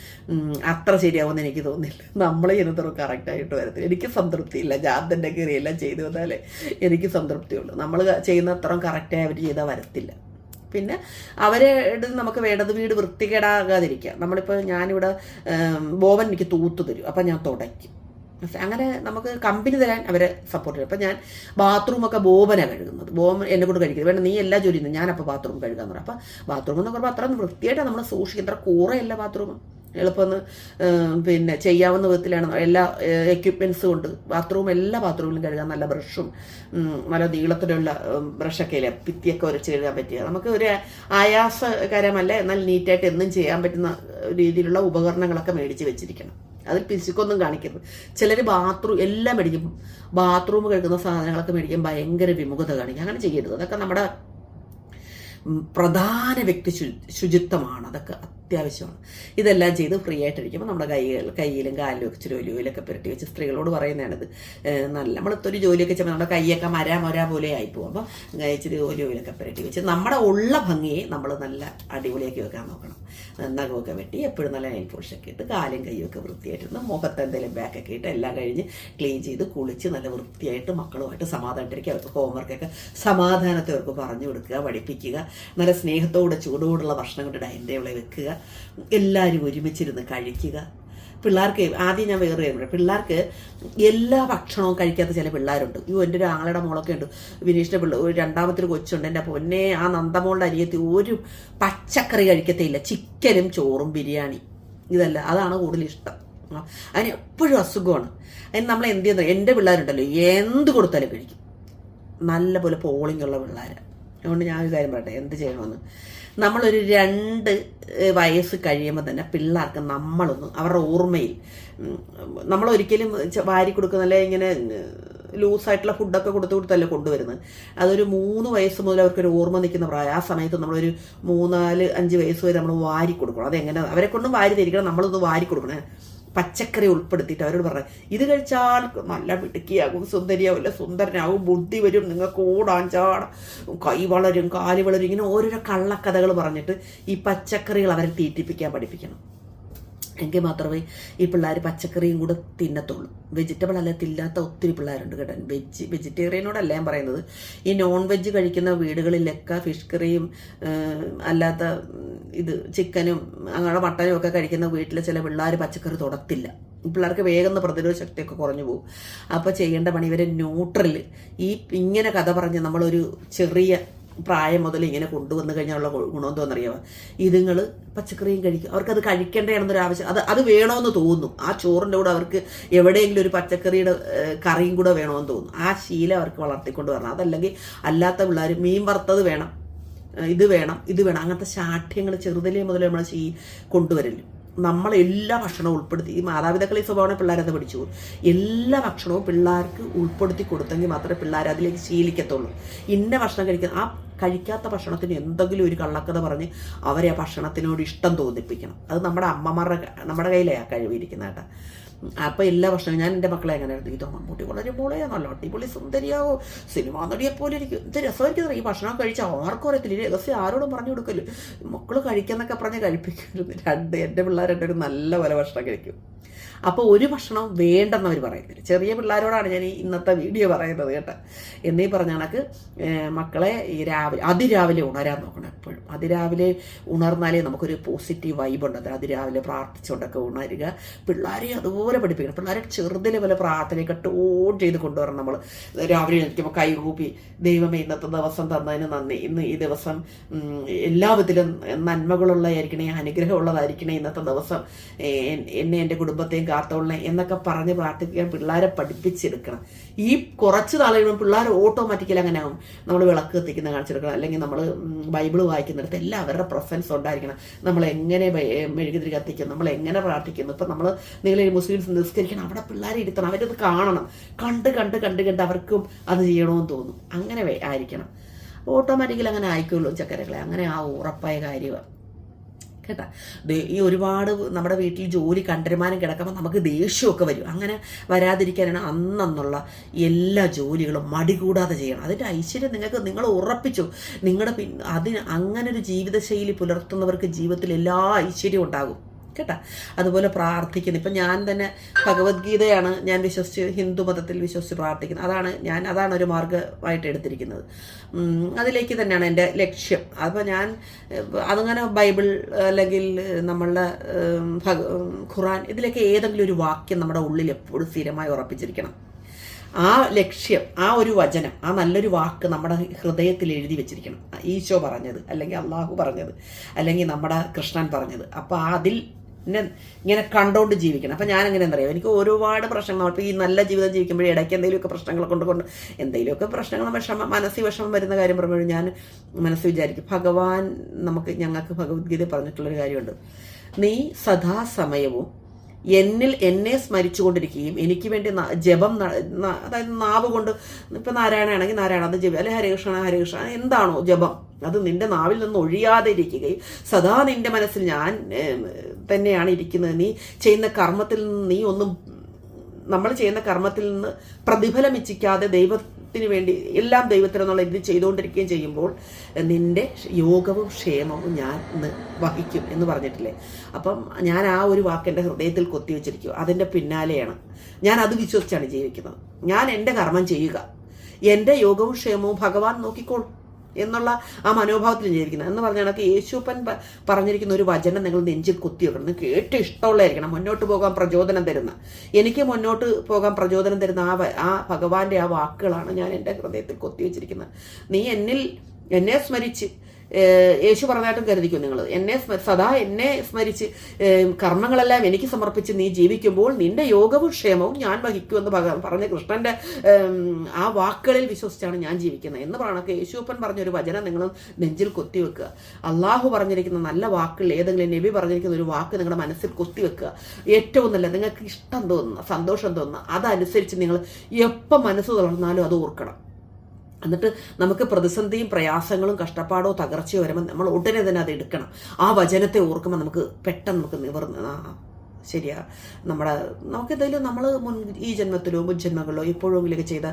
അത്ര ശരിയാവുമെന്ന് എനിക്ക് തോന്നില്ല. നമ്മൾ ചെയ്യുന്നത്ര കറക്റ്റായിട്ട് വരത്തില്ല. എനിക്ക് സംതൃപ്തിയില്ല ഞാൻ കയറിയെല്ലാം ചെയ്തു വന്നാലേ എനിക്ക് സംതൃപ്തിയുള്ളൂ. നമ്മൾ ചെയ്യുന്ന അത്രയും കറക്റ്റായി അവർ ചെയ്താൽ വരത്തില്ല. പിന്നെ അവരെ നമുക്ക് വേണ്ടത് വീട് വൃത്തികേടാകാതിരിക്കുക. നമ്മളിപ്പോൾ ഞാനിവിടെ ബോബൻ എനിക്ക് തൂത്തു തരും. അപ്പം ഞാൻ തുടയ്ക്കും. അങ്ങനെ നമുക്ക് കമ്പനി തരാൻ അവരെ സപ്പോർട്ട് ചെയ്യും. അപ്പം ഞാൻ ബാത്റൂമൊക്കെ ബോബനാണ് കഴുകുന്നത്. ബോബൻ എന്നെ കൊണ്ട് കഴിക്കുന്നത് വേണ്ട നീ എല്ലാ ജോലിയും ഞാനപ്പോൾ ബാത്റൂം കഴുകാന്ന് പറയാം. അപ്പം ബാത്റൂം എന്ന് പറയുമ്പോൾ അത്ര വൃത്തിയായിട്ടാണ് നമ്മൾ സൂക്ഷിക്കുന്നത്. അത്ര കൂറയല്ല ബാത്റൂം എളുപ്പമൊന്ന് പിന്നെ ചെയ്യാവുന്ന വിധത്തിലാണ്. എല്ലാ എക്യുപ്മെൻസും ഉണ്ട് ബാത്റൂം എല്ലാ ബാത്റൂമിലും കഴുകാൻ നല്ല ബ്രഷും നല്ല നീളത്തിലുള്ള ബ്രഷൊക്കെ ഇല്ലേ ഭിത്തിയൊക്കെ ഉരച്ച് കഴുകാൻ പറ്റിയ നമുക്ക് ഒരു ആയാസകരമല്ല എന്നാൽ നീറ്റായിട്ട് എന്നും ചെയ്യാൻ പറ്റുന്ന രീതിയിലുള്ള ഉപകരണങ്ങളൊക്കെ മേടിച്ച് വെച്ചിരിക്കണം. അതിൽ പിശുക്കൊന്നും കാണിക്കരുത്. ചിലർ ബാത്റൂം എല്ലാം മേടിക്കും. ബാത്റൂം കഴുകുന്ന സാധനങ്ങളൊക്കെ മേടിക്കാൻ ഭയങ്കര വിമുഖത കാണിക്കും. അങ്ങനെ ചെയ്യരുത്. അതൊക്കെ നമ്മുടെ പ്രധാന വ്യക്തി ശുചിത്വമാണ്. അതൊക്കെ അത്യാവശ്യമാണ്. ഇതെല്ലാം ചെയ്ത് ഫ്രീ ആയിട്ടിരിക്കുമ്പോൾ നമ്മുടെ കൈ കയ്യിലും കാലിലും ഒക്കെ ഇച്ചിരി ഒലിവിലൊക്കെ പുരട്ടി വെച്ച് സ്ത്രീകളോട് പറയുന്നതാണിത്. നല്ല നമ്മളിത്തൊരു ജോലിയൊക്കെ ചെയ്യുമ്പോൾ നമ്മുടെ കൈയൊക്കെ മരാ മൊരാ പോലെ ആയിപ്പോകും അപ്പം ഇച്ചിരി ഒലിയിലൊക്കെ പുരട്ടി വെച്ച് നമ്മുടെ ഉള്ള ഭംഗിയെ നമ്മൾ നല്ല അടിപൊളിയാക്കി വെക്കാൻ നോക്കണം. നഖമൊക്കെ വെട്ടി എപ്പോഴും നല്ല നെയിൽ പോളിഷൊക്കെ ഇട്ട് കാലും കൈയും ഒക്കെ വൃത്തിയായിട്ടിരുന്ന് മുഖത്ത് എന്തെങ്കിലും ബാക്കൊക്കെ ഇട്ട് എല്ലാം കഴിഞ്ഞ് ക്ലീൻ ചെയ്ത് കുളിച്ച് നല്ല വൃത്തിയായിട്ട് മക്കളുമായിട്ട് സമാധാനത്തിരിക്കുക. അവർക്ക് ഹോംവർക്കൊക്കെ സമാധാനത്തെ അവർക്ക് പറഞ്ഞു കൊടുക്കുക പഠിപ്പിക്കുക. നല്ല സ്നേഹത്തോടെ ചൂടോടുള്ള ഭക്ഷണം കൊണ്ട് ഡൈനിങ് ടേബിളിൽ വെക്കുക. എല്ലാവരും ഒരുമിച്ചിരുന്ന് കഴിക്കുക. പിള്ളേർക്ക് ആദ്യം ഞാൻ വേറെ കാര്യം പിള്ളേർക്ക് എല്ലാ ഭക്ഷണവും കഴിക്കാത്ത ചില പിള്ളേരുണ്ട്. അയ്യോ എന്റെ ഒരു ആളുടെ മോളൊക്കെ ഉണ്ട്. വിനീഷിന്റെ പിള്ള ഒരു രണ്ടാമത്തെ കൊച്ചുണ്ട്. എന്റെ പൊന്നെ ആ നന്ദമോളുടെ അരിയത്തി ഒരു പച്ചക്കറി കഴിക്കത്തില്ല ചിക്കനും ചോറും ബിരിയാണി. ഇതല്ല അതാണ് കൂടുതൽ ഇഷ്ടം. അതിന് എപ്പോഴും അസുഖമാണ്. അതിന് നമ്മൾ എന്ത് ചെയ്യുന്നത് എന്റെ പിള്ളേരുണ്ടല്ലോ എന്ത് കൊടുത്താലും കഴിക്കും. നല്ലപോലെ പോളിങ്ങുള്ള പിള്ളേർ അതുകൊണ്ട് ഞാൻ ഒരു കാര്യം പറയട്ടെ എന്ത് ചെയ്യണമെന്ന്. നമ്മളൊരു രണ്ട് വയസ്സ് കഴിയുമ്പോൾ തന്നെ പിള്ളേർക്ക് നമ്മളൊന്ന് അവരുടെ ഓർമ്മയിൽ നമ്മളൊരിക്കലും വാരി കൊടുക്കുന്നല്ലേ ഇങ്ങനെ ലൂസായിട്ടുള്ള ഫുഡൊക്കെ കൊടുത്തു കൊടുത്തല്ലേ കൊണ്ടുവരുന്നത്. അതൊരു മൂന്ന് വയസ്സ് മുതൽ അവർക്കൊരു ഓർമ്മ നിൽക്കുന്ന പ്രായം. ആ സമയത്ത് നമ്മളൊരു മൂന്നാൽ അഞ്ച് വയസ്സ് വരെ നമ്മൾ വാരി കൊടുക്കണം. അതെങ്ങനെ അവരെ കൊണ്ടും വാരി തിരിക്കണം നമ്മളൊന്ന് വാരി കൊടുക്കണേ. പച്ചക്കറി ഉൾപ്പെടുത്തിയിട്ട് അവരോട് പറഞ്ഞു ഇത് കഴിച്ചാൽ നല്ല മിടുക്കിയാകും സുന്ദരിയാവില്ല സുന്ദരനാകും ബുദ്ധി വരും നിങ്ങൾക്ക് ഓടാൻ ചാടാം കൈ വളരും കാൽ വളരും ഇങ്ങനെ ഓരോരോ കള്ളക്കഥകൾ പറഞ്ഞിട്ട് ഈ പച്ചക്കറികൾ അവരെ തീറ്റിപ്പിക്കാൻ പഠിപ്പിക്കണം. എങ്കിൽ മാത്രമേ ഈ പിള്ളേർ പച്ചക്കറിയും കൂടെ തിന്നത്തുള്ളൂ. വെജിറ്റബിൾ അല്ല തില്ലാത്ത ഒത്തിരി പിള്ളേരുണ്ട് കേട്ടോ. വെജ് വെജിറ്റേറിയനോടല്ല ഞാൻ പറയുന്നത്. ഈ നോൺ വെജ് കഴിക്കുന്ന വീടുകളിലൊക്കെ ഫിഷ് കറിയും അല്ലാത്ത ഇത് ചിക്കനും അങ്ങനെ മട്ടനും ഒക്കെ കഴിക്കുന്ന വീട്ടിലെ ചില പിള്ളേർ പച്ചക്കറി തൊടത്തില്ല. പിള്ളേർക്ക് വേഗം പ്രതിരോധ ശക്തിയൊക്കെ കുറഞ്ഞു പോകും. അപ്പോൾ ചെയ്യേണ്ട പണി ഇവരെ ന്യൂട്രൽ ഈ ഇങ്ങനെ കഥ പറഞ്ഞ് നമ്മളൊരു ചെറിയ പ്രായം മുതൽ ഇങ്ങനെ കൊണ്ടുവന്നു കഴിഞ്ഞാലുള്ള ഗുണം എന്തോന്നറിയാമോ ഇതുങ്ങൾ പച്ചക്കറിയും കഴിക്കും. അവർക്കത് കഴിക്കേണ്ടതാണെന്നൊരു ആവശ്യം. അത് അത് വേണമെന്ന് തോന്നും. ആ ചോറിന്റെ കൂടെ അവർക്ക് എവിടെയെങ്കിലും ഒരു പച്ചക്കറിയുടെ കറിയും കൂടെ വേണമെന്ന് തോന്നുന്നു ആ ശീലം അവർക്ക് വളർത്തിക്കൊണ്ട് വരണം. അതല്ലെങ്കിൽ അല്ലാത്ത പിള്ളേർ മീൻ വറുത്തത് വേണം ഇത് വേണം ഇത് വേണം. അങ്ങനത്തെ ശാഠ്യങ്ങൾ ചെറുതലേ മുതൽ നമ്മൾ ചെയ് കൊണ്ടുവരൽ. നമ്മളെല്ലാ ഭക്ഷണവും ഉൾപ്പെടുത്തി. ഈ മാതാപിതാക്കൾ ഈ സ്വഭാവം പിള്ളേരത് പഠിച്ചു പോകും. എല്ലാ ഭക്ഷണവും പിള്ളേർക്ക് ഉൾപ്പെടുത്തി കൊടുത്തെങ്കിൽ മാത്രമേ പിള്ളേർ അതിലേക്ക് ശീലിക്കത്തുള്ളൂ. ഇന്ന ഭക്ഷണം കഴിക്കുന്ന ആ കഴിക്കാത്ത ഭക്ഷണത്തിന് എന്തെങ്കിലും ഒരു കള്ളക്കഥ പറഞ്ഞ് അവരെ ആ ഭക്ഷണത്തിനോട് ഇഷ്ടം തോന്നിപ്പിക്കണം. അത് നമ്മുടെ അമ്മമാരുടെ നമ്മുടെ കയ്യിലാണ് കഴിവിരിക്കുന്ന കേട്ടോ. അപ്പോൾ എല്ലാ ഭക്ഷണവും ഞാൻ എന്റെ മക്കളെ എഴുതി ഇതോ മമ്മൂട്ടി വളരെ നല്ല അടിപൊളി സുന്ദരിയാവോ സിനിമ നടിയെ പോലെ ഇരിക്കും. എന്ത് രസമായിരിക്കും ഈ ഭക്ഷണം കഴിച്ചാൽ ആർക്കും അറിയത്തില്ല. രസം ആരോടും പറഞ്ഞു കൊടുക്കല്ലോ? മക്കൾ കഴിക്കുന്നൊക്കെ പറഞ്ഞ് കഴിപ്പിക്കരുത്. രണ്ട് എന്റെ പിള്ളേർ രണ്ടുപേരും നല്ല പോലെ ഭക്ഷണം കഴിക്കും. അപ്പോൾ ഒരു ഭക്ഷണം വേണ്ടെന്ന് അവർ പറയുന്നത് ചെറിയ പിള്ളേരോടാണ് ഞാൻ ഈ ഇന്നത്തെ വീഡിയോ പറയുന്നത് കേട്ടോ. എന്നീ പറഞ്ഞ കണക്ക് മക്കളെ ഈ രാവിലെ അതിരാവിലെ ഉണരാൻ നോക്കണം എപ്പോഴും. അതിരാവിലെ ഉണർന്നാലേ നമുക്കൊരു പോസിറ്റീവ് വൈബ് ഉണ്ട്. അതിരാവിലെ പ്രാർത്ഥിച്ചുകൊണ്ടൊക്കെ ഉണരുക. പിള്ളേരെ അതുപോലെ പഠിപ്പിക്കണം. പിള്ളേരെ ചെറുതിലെ പോലെ പ്രാർത്ഥനയൊക്കെ ടോൺ ചെയ്ത് കൊണ്ടുവരണം നമ്മൾ രാവിലെ എണീക്കുമ്പോൾ കൈകൂപ്പി ദൈവമേ ഇന്നത്തെ ദിവസം തന്നതിന് നന്ദി. ഇന്ന് ഈ ദിവസം എല്ലാവിധത്തിലും എല്ലാ വിധത്തിലും നന്മകളുള്ളതായിരിക്കണേ അനുഗ്രഹമുള്ളതായിരിക്കണേ ഇന്നത്തെ ദിവസം. എന്നെ എന്റെ കുടുംബത്തെയും കാത്തോളണേ എന്നൊക്കെ പറഞ്ഞ് പ്രാർത്ഥിക്കാൻ പിള്ളേരെ പഠിപ്പിച്ചെടുക്കണം. ഈ കുറച്ച് കഴിയുമ്പോൾ പിള്ളേർ ഓട്ടോമാറ്റിക്കലി അങ്ങനെ ആവും. നമ്മൾ വിളക്ക് കത്തിക്കുന്ന കാണിച്ചെടുക്കണം. അല്ലെങ്കിൽ നമ്മൾ ബൈബിൾ വായിക്കുന്നിടത്ത് എല്ലാം അവരുടെ പ്രസൻസ് ഉണ്ടായിരിക്കണം. നമ്മൾ എങ്ങനെ മെഴുകുതിരി കത്തിക്കും നമ്മൾ എങ്ങനെ പ്രാർത്ഥിക്കുന്നു ഇപ്പം നമ്മൾ നിങ്ങൾ മുസ്ലിംസ് നിസ്കരിക്കണം. അവിടെ പിള്ളേരെ ഇരുത്തണം. അവരത് കാണണം. കണ്ട് കണ്ട് കണ്ട് കണ്ട് അവർക്കും അത് ചെയ്യണമെന്ന് തോന്നും. അങ്ങനെ ആയിരിക്കണം. ഓട്ടോമാറ്റിക്കലി അങ്ങനെ ആയിക്കുള്ളൂ ചക്കരകളെ. അങ്ങനെ ആ ഉറപ്പായ കാര്യമാണ് കേട്ടാ? ഈ ഒരുപാട് നമ്മുടെ വീട്ടിൽ ജോലി കണ്ടരുമാനം കിടക്കുമ്പോൾ നമുക്ക് ദേഷ്യമൊക്കെ വരും. അങ്ങനെ വരാതിരിക്കാനാണ് അന്നന്നുള്ള എല്ലാ ജോലികളും മടികൂടാതെ ചെയ്യണം. അതിന്റെ ഐശ്വര്യം നിങ്ങൾക്ക് നിങ്ങൾ ഉറപ്പിച്ചു. നിങ്ങളുടെ പിന്നെ അതിന് അങ്ങനെ ഒരു ജീവിതശൈലി പുലർത്തുന്നവർക്ക് ജീവിതത്തിൽ എല്ലാ ഐശ്വര്യവും ഉണ്ടാകും. കേട്ടാ? അതുപോലെ പ്രാർത്ഥിക്കുന്നു. ഇപ്പം ഞാൻ തന്നെ ഭഗവത്ഗീതയാണ് ഞാൻ വിശ്വസിച്ച് ഹിന്ദു മതത്തിൽ വിശ്വസിച്ച് പ്രാർത്ഥിക്കുന്നത്. അതാണ് ഞാൻ അതാണ് ഒരു മാർഗമായിട്ട് എടുത്തിരിക്കുന്നത്. അതിലേക്ക് തന്നെയാണ് എന്റെ ലക്ഷ്യം. അപ്പോൾ ഞാൻ അതങ്ങനെ ബൈബിൾ അല്ലെങ്കിൽ നമ്മളുടെ ഖുറാൻ ഇതിലൊക്കെ ഏതെങ്കിലും ഒരു വാക്യം നമ്മുടെ ഉള്ളിൽ എപ്പോഴും സ്ഥിരമായി ഉറപ്പിച്ചിരിക്കണം. ആ ലക്ഷ്യം ആ ഒരു വചനം ആ നല്ലൊരു വാക്ക് നമ്മുടെ ഹൃദയത്തിൽ എഴുതി വെച്ചിരിക്കണം. ഈശോ പറഞ്ഞത് അല്ലെങ്കിൽ അള്ളാഹു പറഞ്ഞത് അല്ലെങ്കിൽ നമ്മുടെ കൃഷ്ണൻ പറഞ്ഞത്. അപ്പോൾ അതിൽ നെ ഇങ്ങനെ കണ്ടോണ്ട് ജീവിക്കണം. അപ്പം ഞാൻ എങ്ങനെ അറിയാം എനിക്ക് ഒരുപാട് പ്രശ്നങ്ങൾ. ഇപ്പോൾ ഈ നല്ല ജീവിതം ജീവിക്കുമ്പോഴേ ഇടയ്ക്ക് എന്തെങ്കിലുമൊക്കെ പ്രശ്നങ്ങൾ കൊണ്ട് കൊണ്ട് എന്തെങ്കിലുമൊക്കെ പ്രശ്നങ്ങൾ വിഷമം മനസ്സിൽ വിഷമം വരുന്ന കാര്യം പറയുമ്പോൾ ഞാൻ മനസ്സ് വിചാരിക്കും ഭഗവാൻ നമുക്ക് ഞങ്ങൾക്ക് ഭഗവത്ഗീത പറഞ്ഞിട്ടുള്ളൊരു കാര്യമുണ്ട്. നീ സദാസമയവും എന്നിൽ എന്നെ സ്മരിച്ചുകൊണ്ടിരിക്കുകയും എനിക്ക് വേണ്ടി ജപം അതായത് നാവ് കൊണ്ട് ഇപ്പം നാരായണയാണെങ്കിൽ നാരായണ അത് ജപം. അല്ലെ ഹരികൃഷ്ണ ഹരികൃഷ്ണ എന്താണോ ജപം. അത് നിന്റെ നാവിൽ നിന്ന് ഒഴിയാതെ ഇരിക്കുകയും സദാ നിന്റെ മനസ്സിൽ ഞാൻ തന്നെയാണ് ഇരിക്കുന്നത്. നീ ചെയ്യുന്ന കർമ്മത്തിൽ നിന്ന് നീ ഒന്നും നമ്മൾ ചെയ്യുന്ന കർമ്മത്തിൽ നിന്ന് പ്രതിഫലം ഇച്ഛിക്കാതെ ദൈവത്തിന് വേണ്ടി എല്ലാം ദൈവത്തിനെന്നുള്ള ഇത് ചെയ്തുകൊണ്ടിരിക്കുകയും ചെയ്യുമ്പോൾ നിന്റെ യോഗവും ക്ഷേമവും ഞാൻ ഇന്ന് വഹിക്കും എന്ന് പറഞ്ഞിട്ടില്ലേ? അപ്പം ഞാൻ ആ ഒരു വാക്ക് എന്റെ ഹൃദയത്തിൽ കൊത്തിവെച്ചിരിക്കും അതിന്റെ പിന്നാലെയാണ്. ഞാൻ അത് വിശ്വസിച്ചാണ് ജീവിക്കുന്നത്. ഞാൻ എന്റെ കർമ്മം ചെയ്യുക. എന്റെ യോഗവും ക്ഷേമവും ഭഗവാൻ നോക്കിക്കോളും. എന്നുള്ള ആ മനോഭാവത്തിൽ ജീവിക്കുന്നത്. എന്ന് പറഞ്ഞ കണക്ക് യേശുപ്പൻ പറഞ്ഞിരിക്കുന്ന ഒരു വചനം നിങ്ങൾ നെഞ്ചിൽ കുത്തി വെക്കണം. നിങ്ങൾക്ക് ഏറ്റവും ഇഷ്ടമുള്ളതായിരിക്കണം. മുന്നോട്ട് പോകാൻ പ്രചോദനം തരുന്ന. എനിക്ക് മുന്നോട്ട് പോകാൻ പ്രചോദനം തരുന്ന ആ ആ ഭഗവാന്റെ ആ വാക്കുകളാണ് ഞാൻ എന്റെ ഹൃദയത്തിൽ കൊത്തി വെച്ചിരിക്കുന്നത്. നീ എന്നിൽ എന്നെ സ്മരിച്ച് യേശു പറഞ്ഞായിട്ടും കരുതിക്കും നിങ്ങൾ? എന്നെ സദാ എന്നെ സ്മരിച്ച് കർമ്മങ്ങളെല്ലാം എനിക്ക് സമർപ്പിച്ച് നീ ജീവിക്കുമ്പോൾ നിന്റെ യോഗവും ക്ഷേമവും ഞാൻ വഹിക്കുമെന്ന് എന്ന് പറഞ്ഞ കൃഷ്ണന്റെ ആ വാക്കുകളിൽ വിശ്വസിച്ചാണ് ഞാൻ ജീവിക്കുന്നത്. എന്ന് പറയണൊക്കെ യേശുപ്പൻ പറഞ്ഞൊരു വചനം നിങ്ങൾ നെഞ്ചിൽ കൊത്തിവെക്കുക അള്ളാഹു പറഞ്ഞിരിക്കുന്ന നല്ല വാക്കുകൾ ഏതെങ്കിലും നബി പറഞ്ഞിരിക്കുന്ന ഒരു വാക്ക് നിങ്ങളുടെ മനസ്സിൽ കൊത്തിവെക്കുക ഏറ്റവും നല്ല നിങ്ങൾക്ക് ഇഷ്ടം തോന്നുന്ന സന്തോഷം തോന്നുന്ന അതനുസരിച്ച് നിങ്ങൾ എപ്പം മനസ്സ് തുറന്നാലും അത് ഓർക്കണം. എന്നിട്ട് നമുക്ക് പ്രതിസന്ധിയും പ്രയാസങ്ങളും കഷ്ടപ്പാടോ തകർച്ചയോ വരുമ്പോൾ നമ്മൾ ഉടനെ തന്നെ അത് എടുക്കണം. ആ വചനത്തെ ഓർക്കുമ്പോൾ നമുക്ക് പെട്ടെന്ന് നമുക്ക് നിവർന്ന് ശരിയാ. നമ്മുടെ നമുക്ക് എന്തെങ്കിലും നമ്മൾ മുൻ ഈ ജന്മത്തിലോ മുൻജന്മങ്ങളിലോ എപ്പോഴെങ്കിലൊക്കെ ചെയ്ത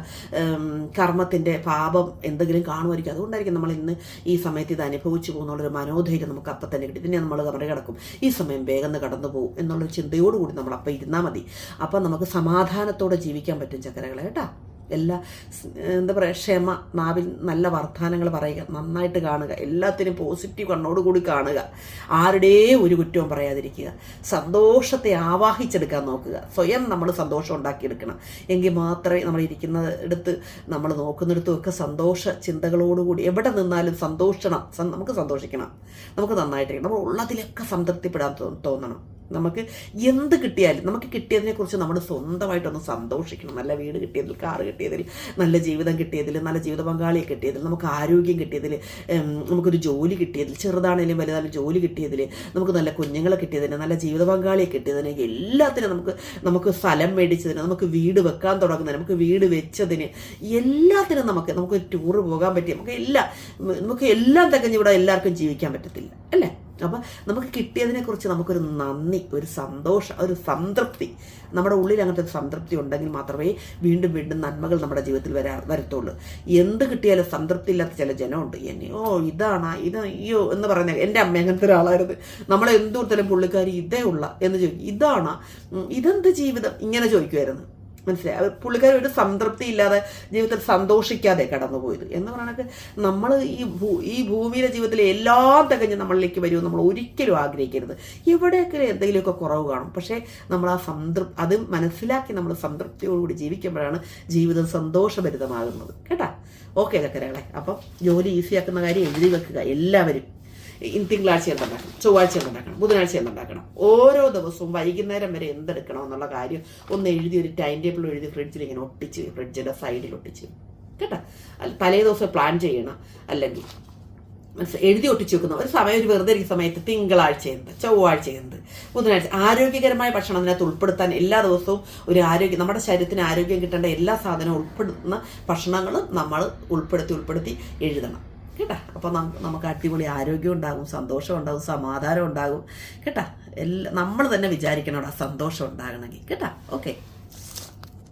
കർമ്മത്തിന്റെ പാപം എന്തെങ്കിലും കാണുമായിരിക്കും. അതുകൊണ്ടായിരിക്കും നമ്മൾ ഇന്ന് ഈ സമയത്ത് ഇത് അനുഭവിച്ചു പോകുന്നുള്ളൊരു മനോധൈര്യം നമുക്ക് അപ്പം തന്നെ കിട്ടി. പിന്നെ നമ്മൾ മറികടക്കും ഈ സമയം വേഗം കടന്നു പോകും എന്നുള്ളൊരു ചിന്തയോടുകൂടി നമ്മൾ അപ്പം ഇരുന്നാൽ മതി. അപ്പം നമുക്ക് സമാധാനത്തോടെ ജീവിക്കാൻ പറ്റും ചക്കരകളെ കേട്ടോ? എല്ലാ എന്താ പറയുക ക്ഷമ നാവിൽ നല്ല വർത്തമാനങ്ങൾ പറയുക നന്നായിട്ട് കാണുക എല്ലാത്തിനും പോസിറ്റീവ് കണ്ണോടുകൂടി കാണുക. ആരുടെയും ഒരു കുറ്റവും പറയാതിരിക്കുക. സന്തോഷത്തെ ആവാഹിച്ചെടുക്കാൻ നോക്കുക. സ്വയം നമ്മൾ സന്തോഷം ഉണ്ടാക്കിയെടുക്കണം. എങ്കിൽ മാത്രമേ നമ്മൾ ഇരിക്കുന്ന ഇടത്ത് നമ്മൾ നോക്കുന്നിടത്തുമൊക്കെ സന്തോഷ ചിന്തകളോടുകൂടി എവിടെ നിന്നാലും സന്തോഷണം നമുക്ക് സന്തോഷിക്കണം. നമുക്ക് നന്നായിട്ടിരിക്കണം. നമ്മൾ ഉള്ളതിലൊക്കെ സംതൃപ്തിപ്പെടാൻ തോന്നണം. നമുക്ക് എന്ത് കിട്ടിയാലും നമുക്ക് കിട്ടിയതിനെക്കുറിച്ച് നമ്മൾ സ്വന്തമായിട്ടൊന്ന് സന്തോഷിക്കണം. നല്ല വീട് കിട്ടിയതിൽ കാറ് കിട്ടിയതിൽ നല്ല ജീവിതം കിട്ടിയതിൽ നല്ല ജീവിത പങ്കാളിയെ കിട്ടിയതിൽ നമുക്ക് ആരോഗ്യം കിട്ടിയതിൽ നമുക്കൊരു ജോലി കിട്ടിയതിൽ ചെറുതാണേലും വലുതാണെങ്കിലും ജോലി കിട്ടിയതിൽ നമുക്ക് നല്ല കുഞ്ഞുങ്ങളെ കിട്ടിയതിന് നല്ല ജീവിത പങ്കാളിയെ കിട്ടിയതിന് എല്ലാത്തിനും നമുക്ക് നമുക്ക് സ്ഥലം മേടിച്ചതിന് നമുക്ക് വീട് വെക്കാൻ തുടങ്ങുന്നതിന് നമുക്ക് വീട് വെച്ചതിന് എല്ലാത്തിനും നമുക്ക് നമുക്ക് ടൂറ് പോകാൻ പറ്റിയ നമുക്ക് എല്ലാം നമുക്ക് എല്ലാം തികഞ്ഞിവിടെ എല്ലാവർക്കും ജീവിക്കാൻ പറ്റത്തില്ല. അല്ലേ? അപ്പം നമുക്ക് കിട്ടിയതിനെ കുറിച്ച് നമുക്കൊരു നന്ദി ഒരു സന്തോഷം ഒരു സംതൃപ്തി. നമ്മുടെ ഉള്ളിൽ അങ്ങനത്തെ ഒരു സംതൃപ്തി ഉണ്ടെങ്കിൽ മാത്രമേ വീണ്ടും വീണ്ടും നന്മകൾ നമ്മുടെ ജീവിതത്തിൽ വരാ വരത്തുള്ളൂ. എന്ത് കിട്ടിയാലും സംതൃപ്തി ഇല്ലാത്ത ചില ജനമുണ്ട്. എന്നെ ഓ ഇതാണ് ഇത് അയ്യോ എന്ന് പറയുന്ന എന്റെ അമ്മ അങ്ങനത്തെ ഒരാളായിരുന്നു. നമ്മളെ എന്ത് കൊടുത്താലും ഇതേ ഉള്ള എന്ന് ചോദിക്കും. ഇതാണ് ഇതെന്ത് ജീവിതം? ഇങ്ങനെ ചോദിക്കുമായിരുന്നു മനസ്സിലായി? പുള്ളിക്കാരി ഒരു സംതൃപ്തി ഇല്ലാതെ ജീവിതത്തിൽ സന്തോഷിക്കാതെ കടന്നുപോയത്. എന്ന് പറയണക്ക് നമ്മൾ ഈ ഭൂ ഈ ഭൂമിയിലെ ജീവിതത്തിൽ എല്ലാം തികഞ്ഞ് നമ്മളിലേക്ക് വരുമെന്ന് നമ്മൾ ഒരിക്കലും ആഗ്രഹിക്കരുത്. എവിടെയൊക്കെ എന്തെങ്കിലുമൊക്കെ കുറവ് കാണും. പക്ഷേ നമ്മൾ ആ സംതൃപ്തി അത് മനസ്സിലാക്കി നമ്മൾ സംതൃപ്തിയോടുകൂടി ജീവിക്കുമ്പോഴാണ് ജീവിതം സന്തോഷഭരിതമാകുന്നത്. കേട്ടാ? ഓക്കെ ചക്കരകളെ. അപ്പം ജോലി ഈസിയാക്കുന്ന കാര്യം എഴുതി വെക്കുക. എല്ലാവരും. തിങ്കളാഴ്ച എന്തുണ്ടാക്കണം ചൊവ്വാഴ്ച എന്തുണ്ടാക്കണം ബുധനാഴ്ച എന്തുണ്ടാക്കണം ഓരോ ദിവസവും വൈകുന്നേരം വരെ എന്തെടുക്കണം എന്നുള്ള കാര്യം ഒന്ന് എഴുതി ഒരു ടൈം ടേബിൾ എഴുതി ഫ്രിഡ്ജിൽ ഇങ്ങനെ ഒട്ടിച്ച് ഫ്രിഡ്ജിന്റെ സൈഡിൽ ഒട്ടിച്ച് കേട്ടോ? അല്ല തലേ ദിവസം പ്ലാൻ ചെയ്യണം അല്ലെങ്കിൽ എഴുതി ഒട്ടിച്ച് വെക്കുന്ന ഒരു സമയം ഒരു വെറുതെ ഇരിക്കുന്ന സമയത്ത് തിങ്കളാഴ്ച എന്ത് ചൊവ്വാഴ്ച എന്ത് ബുധനാഴ്ച. ആരോഗ്യകരമായ ഭക്ഷണം അതിനകത്ത് ഉൾപ്പെടുത്താൻ എല്ലാ ദിവസവും ഒരു ആരോഗ്യം നമ്മുടെ ശരീരത്തിന് ആരോഗ്യം കിട്ടേണ്ട എല്ലാ സാധനവും ഉൾപ്പെടുന്ന ഭക്ഷണങ്ങളും നമ്മൾ ഉൾപ്പെടുത്തി ഉൾപ്പെടുത്തി എഴുതണം. കേട്ടാ? അപ്പോൾ നമുക്ക് അടിപൊളി ആരോഗ്യം ഉണ്ടാകും സന്തോഷം ഉണ്ടാകും സമാധാനം ഉണ്ടാകും. കേട്ടാ? എല്ലാ നമ്മൾ തന്നെ വിചാരിക്കണം സന്തോഷം ഉണ്ടാകണമെങ്കിൽ. കേട്ടാ? ഓക്കെ